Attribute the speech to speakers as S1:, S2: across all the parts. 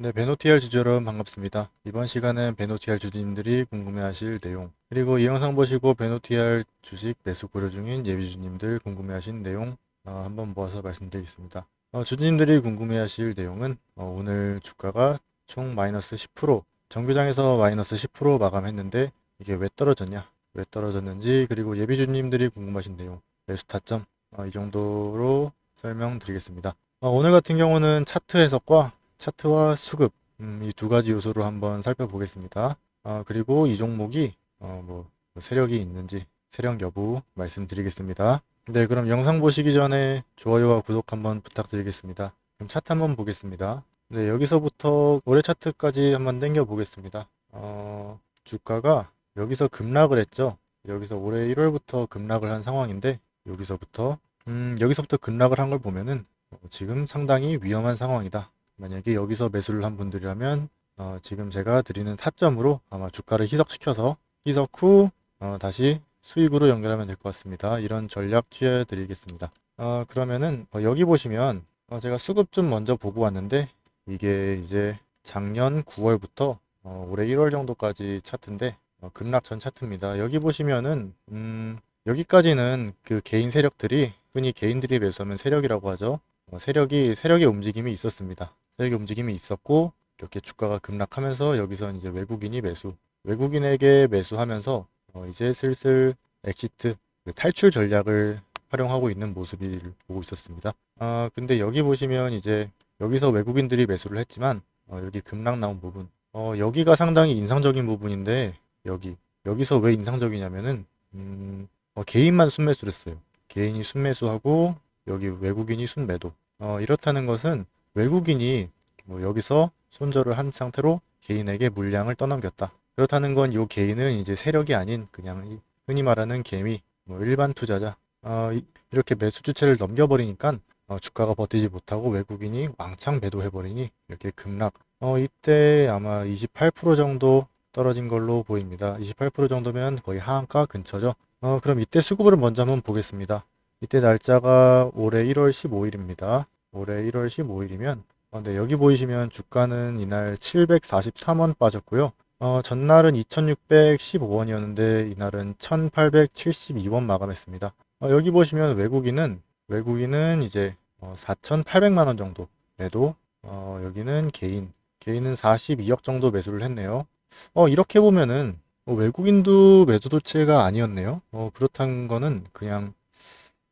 S1: 네, 베노티알 주주 여러분 반갑습니다. 이번 시간은 베노티알 주주님들이 궁금해하실 내용, 그리고 이 영상 보시고 베노티알 주식 매수 고려 중인 예비주주님들 궁금해하신 내용 어, 한번 모아서 말씀드리겠습니다. 어, 주주님들이 궁금해하실 내용은 어, 오늘 주가가 총 마이너스 10%, 정규장에서 마이너스 10% 마감했는데 이게 왜 떨어졌냐, 왜 떨어졌는지, 그리고 예비주주님들이 궁금하신 내용, 매수 타점 어, 이 정도로 설명드리겠습니다. 어, 오늘 같은 경우는 차트 해석과 차트와 수급 음, 이 두 가지 요소로 한번 살펴보겠습니다. 아, 그리고 이 종목이 어, 뭐 세력이 있는지 세력 여부 말씀드리겠습니다. 네, 그럼 영상 보시기 전에 좋아요와 구독 한번 부탁드리겠습니다. 그럼 차트 한번 보겠습니다. 네, 여기서부터 올해 차트까지 한번 당겨 보겠습니다. 어, 주가가 여기서 급락을 했죠. 여기서 올해 1월부터 급락을 한 상황인데 여기서부터 음, 여기서부터 급락을 한 걸 보면은 어, 지금 상당히 위험한 상황이다. 만약에 여기서 매수를 한 분들이라면 어, 지금 제가 드리는 타점으로 아마 주가를 희석시켜서 희석 후 어, 다시 수익으로 연결하면 될 것 같습니다. 이런 전략 취해 드리겠습니다. 어, 그러면은 어, 여기 보시면 어, 제가 수급 좀 먼저 보고 왔는데 이게 이제 작년 9월부터 어, 올해 1월 정도까지 차트인데 어, 급락 전 차트입니다. 여기 보시면은 음, 여기까지는 그 개인 세력들이 흔히 개인들이 매수하면 세력이라고 하죠. 어, 세력이 세력의 움직임이 있었습니다. 세력의 움직임이 있었고 이렇게 주가가 급락하면서 여기서 이제 외국인이 매수, 외국인에게 매수하면서 어, 이제 슬슬 엑시트 그 탈출 전략을 활용하고 있는 모습을 보고 있었습니다. 아 근데 여기 보시면 이제 여기서 외국인들이 매수를 했지만 어, 여기 급락 나온 부분, 어, 여기가 상당히 인상적인 부분인데 여기 여기서 왜 인상적이냐면은 음, 어, 개인만 순매수를 했어요. 개인이 순매수하고 여기 외국인이 순매도. 어, 이렇다는 것은 외국인이 뭐 여기서 손절을 한 상태로 개인에게 물량을 떠넘겼다. 그렇다는 건 이 개인은 이제 세력이 아닌 그냥 이 흔히 말하는 개미, 뭐 일반 투자자. 어, 이- 이렇게 매수 주체를 넘겨버리니까 어, 주가가 버티지 못하고 외국인이 왕창 매도해버리니 이렇게 급락. 어, 이때 아마 28% 정도 떨어진 걸로 보입니다. 28% 정도면 거의 하한가 근처죠. 어, 그럼 이때 수급을 먼저 한번 보겠습니다. 이때 날짜가 올해 1월 15일입니다. 올해 1월 15일이면 어, 네, 여기 보이시면 주가는 이날 743원 빠졌고요. 어, 전날은 2615원이었는데 이날은 1872원 마감했습니다. 어, 여기 보시면 외국인은 외국인은 이제 어, 4,800만 원 정도 매도. 어, 여기는 개인 개인은 42억 정도 매수를 했네요. 어, 이렇게 보면은 어, 외국인도 매도 도체가 아니었네요. 어, 그렇다는 거는 그냥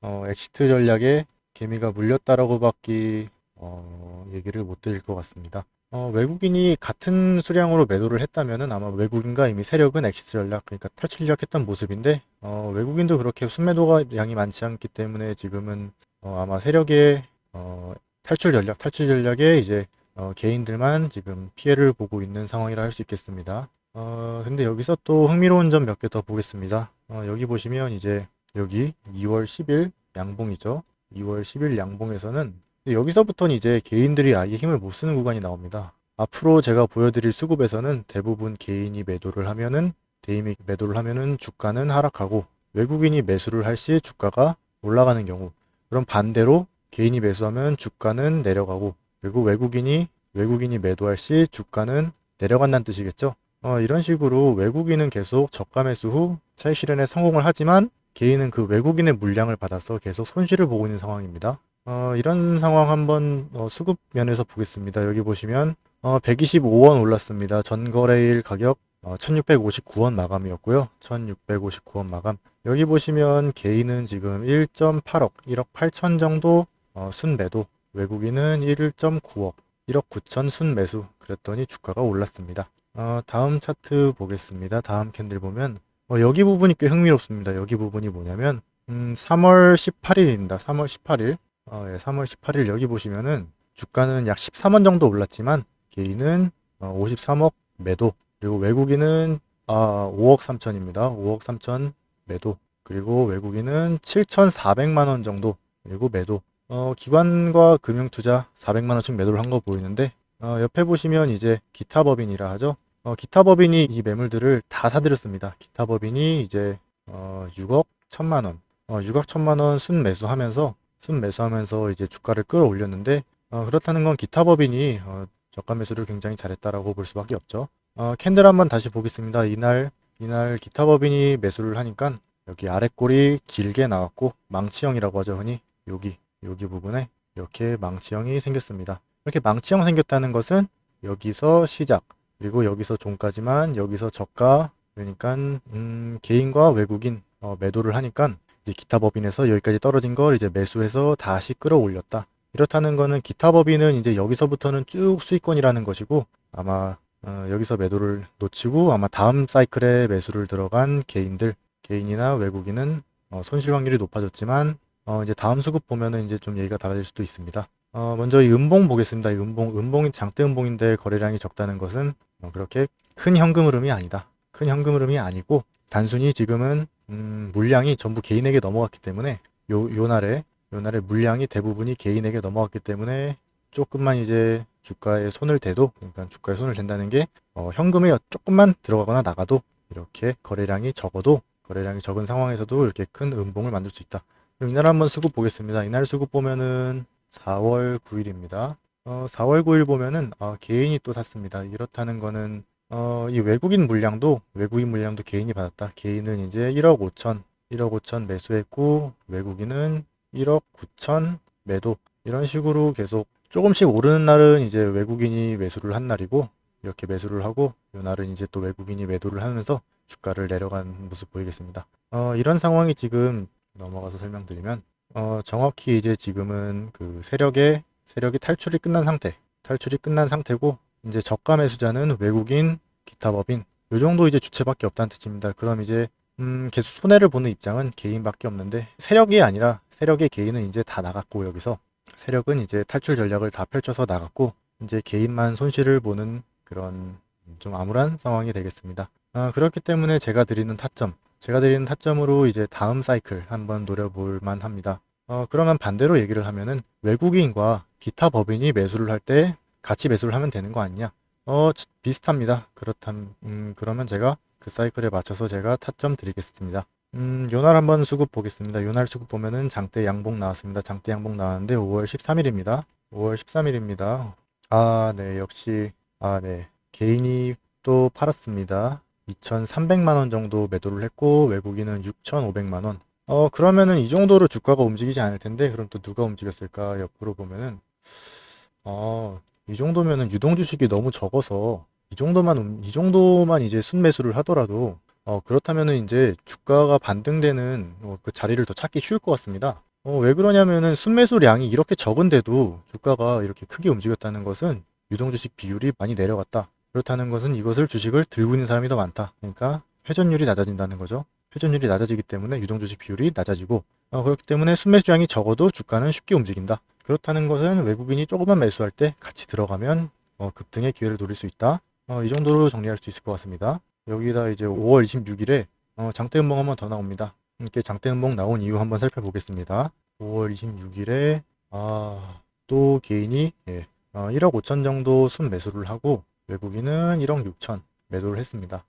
S1: 어, 엑시트 전략에 개미가 물렸다라고 밖에 어, 얘기를 못 드릴 것 같습니다. 어, 외국인이 같은 수량으로 매도를 했다면은 아마 외국인과 이미 세력은 엑시트 전략, 그러니까 탈출 전략했던 모습인데 어, 외국인도 그렇게 순매도가 양이 많지 않기 때문에 지금은 어, 아마 세력의 어, 탈출 전략, 탈출 전략에 이제 어, 개인들만 지금 피해를 보고 있는 상황이라 할 수 있겠습니다. 어, 근데 여기서 또 흥미로운 점 몇 개 더 보겠습니다. 어, 여기 보시면 이제 여기 2월 10일 양봉이죠. 2월 10일 양봉에서는 여기서부터는 이제 개인들이 아예 힘을 못 쓰는 구간이 나옵니다. 앞으로 제가 보여드릴 수급에서는 대부분 개인이 매도를 하면은 대인이 매도를 하면은 주가는 하락하고 외국인이 매수를 할 시 주가가 올라가는 경우 그럼 반대로 개인이 매수하면 주가는 내려가고 그리고 외국인이 외국인이 매도할 시 주가는 내려간다는 뜻이겠죠. 어, 이런 식으로 외국인은 계속 저가 매수 후 차익 실현에 성공을 하지만 개인은 그 외국인의 물량을 받아서 계속 손실을 보고 있는 상황입니다. 어, 이런 상황 한번 어, 수급 면에서 보겠습니다. 여기 보시면 어, 125원 올랐습니다. 전거래일 가격 어, 1659원 마감이었고요. 1659원 마감. 여기 보시면 개인은 지금 1.8억, 1억 8천 정도 어, 순매도, 외국인은 1.9억, 1억 9천 순매수. 그랬더니 주가가 올랐습니다. 어, 다음 차트 보겠습니다. 다음 캔들 보면 어, 여기 부분이 꽤 흥미롭습니다. 여기 부분이 뭐냐면 음, 3월 18일입니다. 3월 18일. 어, 예, 3월 18일 여기 보시면은 주가는 약 13원 정도 올랐지만 개인은 어, 53억 매도 그리고 외국인은 아, 5억 3천입니다. 5억 3천 매도 그리고 외국인은 7,400만 원 정도 그리고 매도 어, 기관과 금융투자 400만 원씩 매도를 한 거 보이는데 어, 옆에 보시면 이제 기타 법인이라 하죠. 어, 기타 법인이 이 매물들을 다 사들였습니다. 기타 법인이 이제 어, 6억 1천만 원, 어, 6억 1천만 원 순매수하면서 순매수하면서 이제 주가를 끌어올렸는데 어, 그렇다는 건 기타 법인이 어, 저가 매수를 굉장히 잘했다라고 볼 수밖에 없죠. 어, 캔들 한번 다시 보겠습니다. 이날 이날 기타 법인이 매수를 하니까 여기 아래 꼬리 길게 나왔고 망치형이라고 하죠 흔히 여기 여기 부분에 이렇게 망치형이 생겼습니다. 이렇게 망치형 생겼다는 것은 여기서 시작 그리고 여기서 종까지만 여기서 저가 그러니까 음, 개인과 외국인 어, 매도를 하니까 이제 기타 법인에서 여기까지 떨어진 걸 이제 매수해서 다시 끌어올렸다. 이렇다는 거는 기타 법인은 이제 여기서부터는 쭉 수익권이라는 것이고 아마 어, 여기서 매도를 놓치고 아마 다음 사이클에 매수를 들어간 개인들 개인이나 외국인은 어, 손실 확률이 높아졌지만 어, 이제 다음 수급 보면은 이제 좀 얘기가 달라질 수도 있습니다. 어, 먼저 이 음봉 보겠습니다. 이 음봉 음봉이 장대 음봉인데 거래량이 적다는 것은 어, 그렇게 큰 현금 흐름이 아니다. 큰 현금 흐름이 아니고 단순히 지금은 음, 물량이 전부 개인에게 넘어갔기 때문에 요, 요 날에 요 날에 물량이 대부분이 개인에게 넘어갔기 때문에 조금만 이제 주가에 손을 대도 그러니까 주가에 손을 댄다는 게 어, 현금에 조금만 들어가거나 나가도 이렇게 거래량이 적어도 거래량이 적은 상황에서도 이렇게 큰 음봉을 만들 수 있다. 그럼 이날 한번 수급 보겠습니다. 이날 수급 보면은 4월 9일입니다. 어, 4월 9일 보면은 아, 개인이 또 샀습니다. 이렇다는 거는 어, 이 외국인 물량도 외국인 물량도 개인이 받았다. 개인은 이제 1억 5천 1억 5천 매수했고 외국인은 1억 9천 매도 이런 식으로 계속 조금씩 오르는 날은 이제 외국인이 매수를 한 날이고 이렇게 매수를 하고 이 날은 이제 또 외국인이 매도를 하면서 주가를 내려간 모습 보이겠습니다. 어, 이런 상황이 지금 넘어가서 설명드리면 어, 정확히 이제 지금은 그 세력의 세력이 탈출이 끝난 상태, 탈출이 끝난 상태고 이제 저가 매수자는 외국인, 기타 법인 요 정도 이제 주체밖에 없다는 뜻입니다. 그럼 이제 음, 계속 손해를 보는 입장은 개인밖에 없는데 세력이 아니라 세력의 개인은 이제 다 나갔고 여기서 세력은 이제 탈출 전략을 다 펼쳐서 나갔고 이제 개인만 손실을 보는 그런 좀 암울한 상황이 되겠습니다. 아, 그렇기 때문에 제가 드리는 타점, 제가 드리는 타점으로 이제 다음 사이클 한번 노려볼 만합니다. 어, 그러면 반대로 얘기를 하면은 외국인과 기타 법인이 매수를 할 때 같이 매수를 하면 되는 거 아니냐? 어, 치- 비슷합니다. 그렇다면, 음, 그러면 제가 그 사이클에 맞춰서 제가 타점 드리겠습니다. 음, 요날 한번 수급 보겠습니다. 요날 수급 보면은 장대 양봉 나왔습니다. 장대 양봉 나왔는데 5월 13일입니다. 5월 13일입니다. 아, 네, 역시, 아, 네. 개인이 또 팔았습니다. 2,300만 원 정도 매도를 했고 외국인은 6,500만 원. 어, 그러면은 이 정도로 주가가 움직이지 않을 텐데 그럼 또 누가 움직였을까 옆으로 보면은 어, 이 정도면은 유동 주식이 너무 적어서 이 정도만 움- 이 정도만 이제 순매수를 하더라도 어, 그렇다면은 이제 주가가 반등되는 어, 그 자리를 더 찾기 쉬울 것 같습니다. 어, 왜 그러냐면은 순매수량이 이렇게 적은데도 주가가 이렇게 크게 움직였다는 것은 유동 주식 비율이 많이 내려갔다. 그렇다는 것은 이것을 주식을 들고 있는 사람이 더 많다. 그러니까 회전율이 낮아진다는 거죠. 회전율이 낮아지기 때문에 유동 주식 비율이 낮아지고 어, 그렇기 때문에 순매수량이 적어도 주가는 쉽게 움직인다. 그렇다는 것은 외국인이 조금만 매수할 때 같이 들어가면 어, 급등의 기회를 노릴 수 있다. 어, 이 정도로 정리할 수 있을 것 같습니다. 여기다 이제 5월 26일에 어, 장대 음봉 한번 더 나옵니다. 이렇게 장대 음봉 나온 이유 한번 살펴보겠습니다. 5월 26일에 아, 또 개인이 예, 어, 1억 5천 정도 순 매수를 하고 외국인은 1억 6천 매도를 했습니다.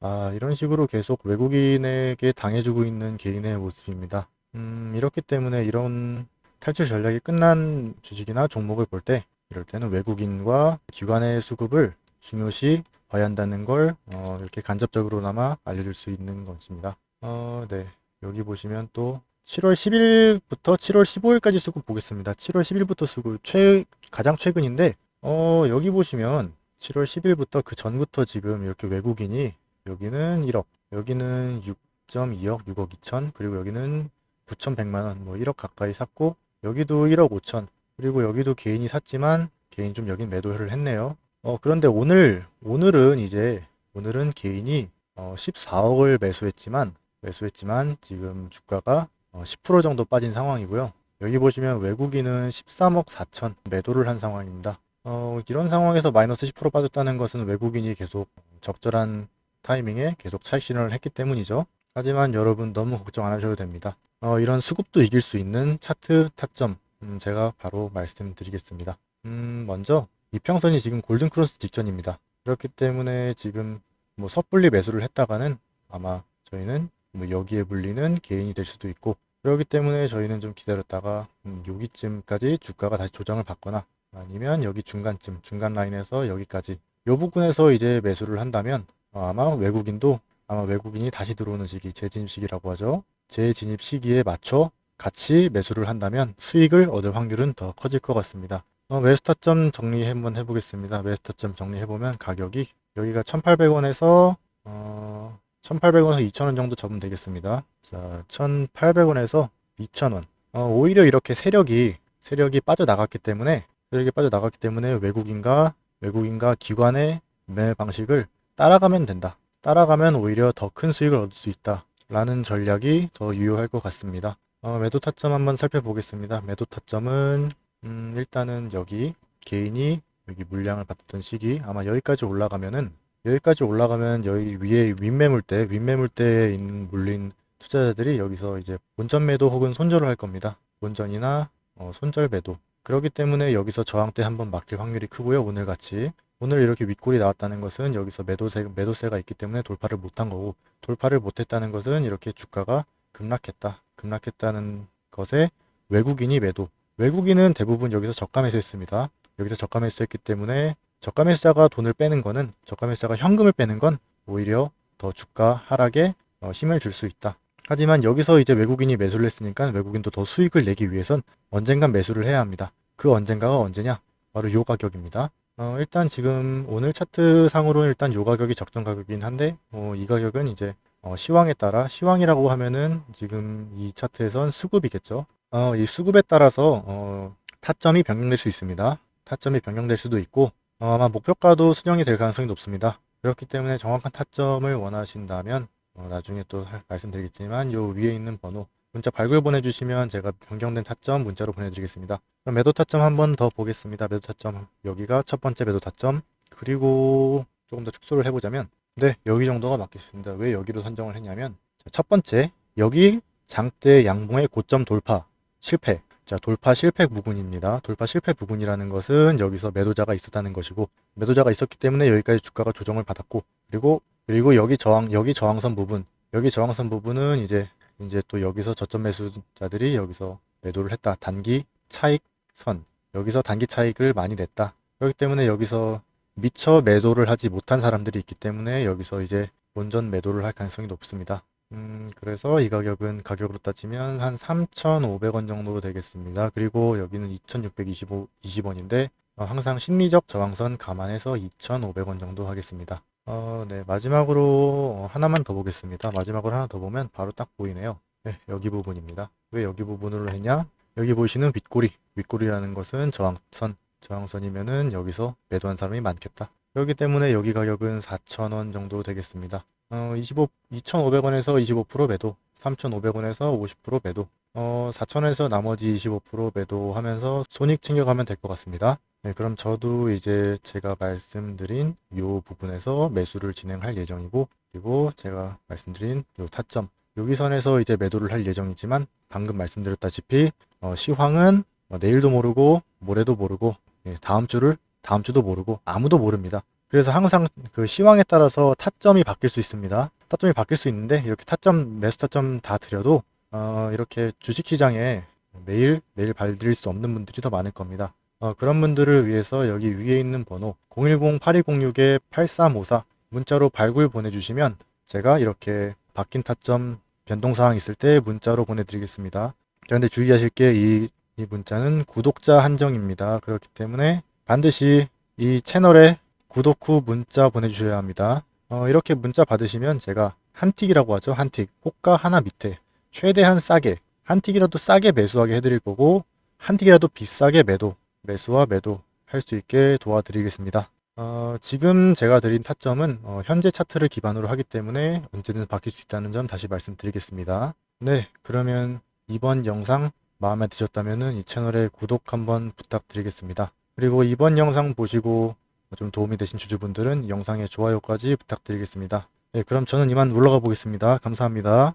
S1: 아, 이런 식으로 계속 외국인에게 당해주고 있는 개인의 모습입니다. 음, 이렇기 때문에 이런 탈출 전략이 끝난 주식이나 종목을 볼 때, 이럴 때는 외국인과 기관의 수급을 중요시 봐야 한다는 걸, 어, 이렇게 간접적으로나마 알려줄 수 있는 것입니다. 어, 네. 여기 보시면 또 7월 10일부터 7월 15일까지 수급 보겠습니다. 7월 10일부터 수급, 최, 가장 최근인데, 어, 여기 보시면 7월 10일부터 그 전부터 지금 이렇게 외국인이 여기는 1억, 여기는 6.2억, 6억 2천, 그리고 여기는 9,100만 원, 뭐 1억 가까이 샀고, 여기도 1억 5천, 그리고 여기도 개인이 샀지만 개인 좀 여긴 매도를 했네요. 어, 그런데 오늘, 오늘은 이제, 오늘은 개인이 어, 14억을 매수했지만, 매수했지만 지금 주가가 어, 10% 정도 빠진 상황이고요. 여기 보시면 외국인은 13억 4천 매도를 한 상황입니다. 어, 이런 상황에서 마이너스 10% 빠졌다는 것은 외국인이 계속 적절한 타이밍에 계속 실현을 했기 때문이죠. 하지만 여러분 너무 걱정 안 하셔도 됩니다. 어, 이런 수급도 이길 수 있는 차트 타점 음, 제가 바로 말씀드리겠습니다. 음, 먼저 이평선이 지금 골든 크로스 직전입니다. 그렇기 때문에 지금 뭐 섣불리 매수를 했다가는 아마 저희는 뭐 여기에 물리는 개인이 될 수도 있고 그렇기 때문에 저희는 좀 기다렸다가 음, 여기쯤까지 주가가 다시 조정을 받거나 아니면 여기 중간쯤 중간 라인에서 여기까지 이 부분에서 이제 매수를 한다면 어, 아마 외국인도 아마 외국인이 다시 들어오는 시기 재진입 시기라고 하죠. 재진입 시기에 맞춰 같이 매수를 한다면 수익을 얻을 확률은 더 커질 것 같습니다. 어, 매수 타점 정리 한번 해보겠습니다. 매수 타점 정리해보면 가격이 여기가 1,800원에서 어, 1,800원에서 2,000원 정도 잡으면 되겠습니다. 자, 1,800원에서 2,000원. 어, 오히려 이렇게 세력이 세력이 빠져나갔기 때문에 세력이 빠져나갔기 때문에 외국인과 외국인과 기관의 매 방식을 따라가면 된다. 따라가면 오히려 더 큰 수익을 얻을 수 있다. 라는 전략이 더 유효할 것 같습니다. 어, 매도 타점 한번 살펴보겠습니다. 매도 타점은 음, 일단은 여기 개인이 여기 물량을 받았던 시기 아마 여기까지 올라가면은 여기까지 올라가면 여기 위에 윗매물대 윗매물대에 있는 물린 투자자들이 여기서 이제 본전 매도 혹은 손절을 할 겁니다. 본전이나 어, 손절 매도. 그렇기 때문에 여기서 저항대 한번 막힐 확률이 크고요. 오늘 같이 오늘 이렇게 윗골이 나왔다는 것은 여기서 매도세 매도세가 있기 때문에 돌파를 못한 거고 돌파를 못했다는 것은 이렇게 주가가 급락했다. 급락했다는 것에 외국인이 매도. 외국인은 대부분 여기서 저가 매수했습니다. 여기서 저가 매수했기 때문에 저가 매수자가 돈을 빼는 거는 저가 매수자가 현금을 빼는 건 오히려 더 주가 하락에 어, 힘을 줄 수 있다. 하지만 여기서 이제 외국인이 매수를 했으니까 외국인도 더 수익을 내기 위해선 언젠간 매수를 해야 합니다. 그 언젠가가 언제냐? 바로 요 가격입니다. 어, 일단 지금 오늘 차트 상으로 일단 요 가격이 적정 가격이긴 한데 어, 이 가격은 이제 어, 시황에 따라 시황이라고 하면은 지금 이 차트에선 수급이겠죠. 어, 이 수급에 따라서 어, 타점이 변경될 수 있습니다. 타점이 변경될 수도 있고 어, 아마 목표가도 수정이 될 가능성이 높습니다. 그렇기 때문에 정확한 타점을 원하신다면 어, 나중에 또 할- 말씀드리겠지만 요 위에 있는 번호 문자 발굴 보내주시면 제가 변경된 타점 문자로 보내드리겠습니다. 그럼 매도 타점 한 번 더 보겠습니다. 매도 타점 여기가 첫 번째 매도 타점 그리고 조금 더 축소를 해보자면 네 여기 정도가 맞겠습니다. 왜 여기로 선정을 했냐면 자, 첫 번째 여기 장대 양봉의 고점 돌파 실패 자 돌파 실패 부분입니다. 돌파 실패 부분이라는 것은 여기서 매도자가 있었다는 것이고 매도자가 있었기 때문에 여기까지 주가가 조정을 받았고 그리고 그리고 여기 저항 여기 저항선 부분 여기 저항선 부분은 이제 이제 또 여기서 저점 매수자들이 여기서 매도를 했다. 단기 차익 선. 여기서 단기 차익을 많이 냈다. 그렇기 때문에 여기서 미처 매도를 하지 못한 사람들이 있기 때문에 여기서 이제 본전 매도를 할 가능성이 높습니다. 음, 그래서 이 가격은 가격으로 따지면 한 3,500원 정도 되겠습니다. 그리고 여기는 2,625, 20원인데 어, 항상 심리적 저항선 감안해서 2,500원 정도 하겠습니다. 어, 네, 마지막으로 어, 하나만 더 보겠습니다. 마지막으로 하나 더 보면 바로 딱 보이네요. 네, 여기 부분입니다. 왜 여기 부분으로 했냐? 여기 보시는 윗꼬리, 윗꼬리라는 것은 저항선, 저항선이면은 여기서 매도한 사람이 많겠다. 그렇기 때문에 여기 가격은 4,000원 정도 되겠습니다. 어, 25, 2,500원에서 25% 매도, 3,500원에서 50% 매도, 어, 4,000원에서 나머지 25% 매도하면서 손익 챙겨가면 될 것 같습니다. 네, 그럼 저도 이제 제가 말씀드린 요 부분에서 매수를 진행할 예정이고, 그리고 제가 말씀드린 요 타점, 여기 선에서 이제 매도를 할 예정이지만, 방금 말씀드렸다시피, 어, 시황은 어, 내일도 모르고, 모레도 모르고, 예, 다음 주를, 다음 주도 모르고, 아무도 모릅니다. 그래서 항상 그 시황에 따라서 타점이 바뀔 수 있습니다. 타점이 바뀔 수 있는데, 이렇게 타점, 매수 타점 다 드려도, 어, 이렇게 주식시장에 매일, 매일 발드릴 수 없는 분들이 더 많을 겁니다. 어, 그런 분들을 위해서 여기 위에 있는 번호 010-8206-8354 문자로 발굴 보내주시면 제가 이렇게 바뀐 타점 변동사항 있을 때 문자로 보내드리겠습니다. 그런데 주의하실 게이 이 문자는 구독자 한정입니다. 그렇기 때문에 반드시 이 채널에 구독 후 문자 보내주셔야 합니다. 어, 이렇게 문자 받으시면 제가 한 틱이라고 하죠. 한 틱. 호가 하나 밑에 최대한 싸게 한 틱이라도 싸게 매수하게 해드릴 거고 한 틱이라도 비싸게 매도 매수와 매도 할 수 있게 도와드리겠습니다. 어, 지금 제가 드린 타점은 어, 현재 차트를 기반으로 하기 때문에 언제든 바뀔 수 있다는 점 다시 말씀드리겠습니다. 네, 그러면 이번 영상 마음에 드셨다면 이 채널에 구독 한번 부탁드리겠습니다. 그리고 이번 영상 보시고 좀 도움이 되신 주주분들은 영상에 좋아요까지 부탁드리겠습니다. 네, 그럼 저는 이만 물러가 보겠습니다. 감사합니다.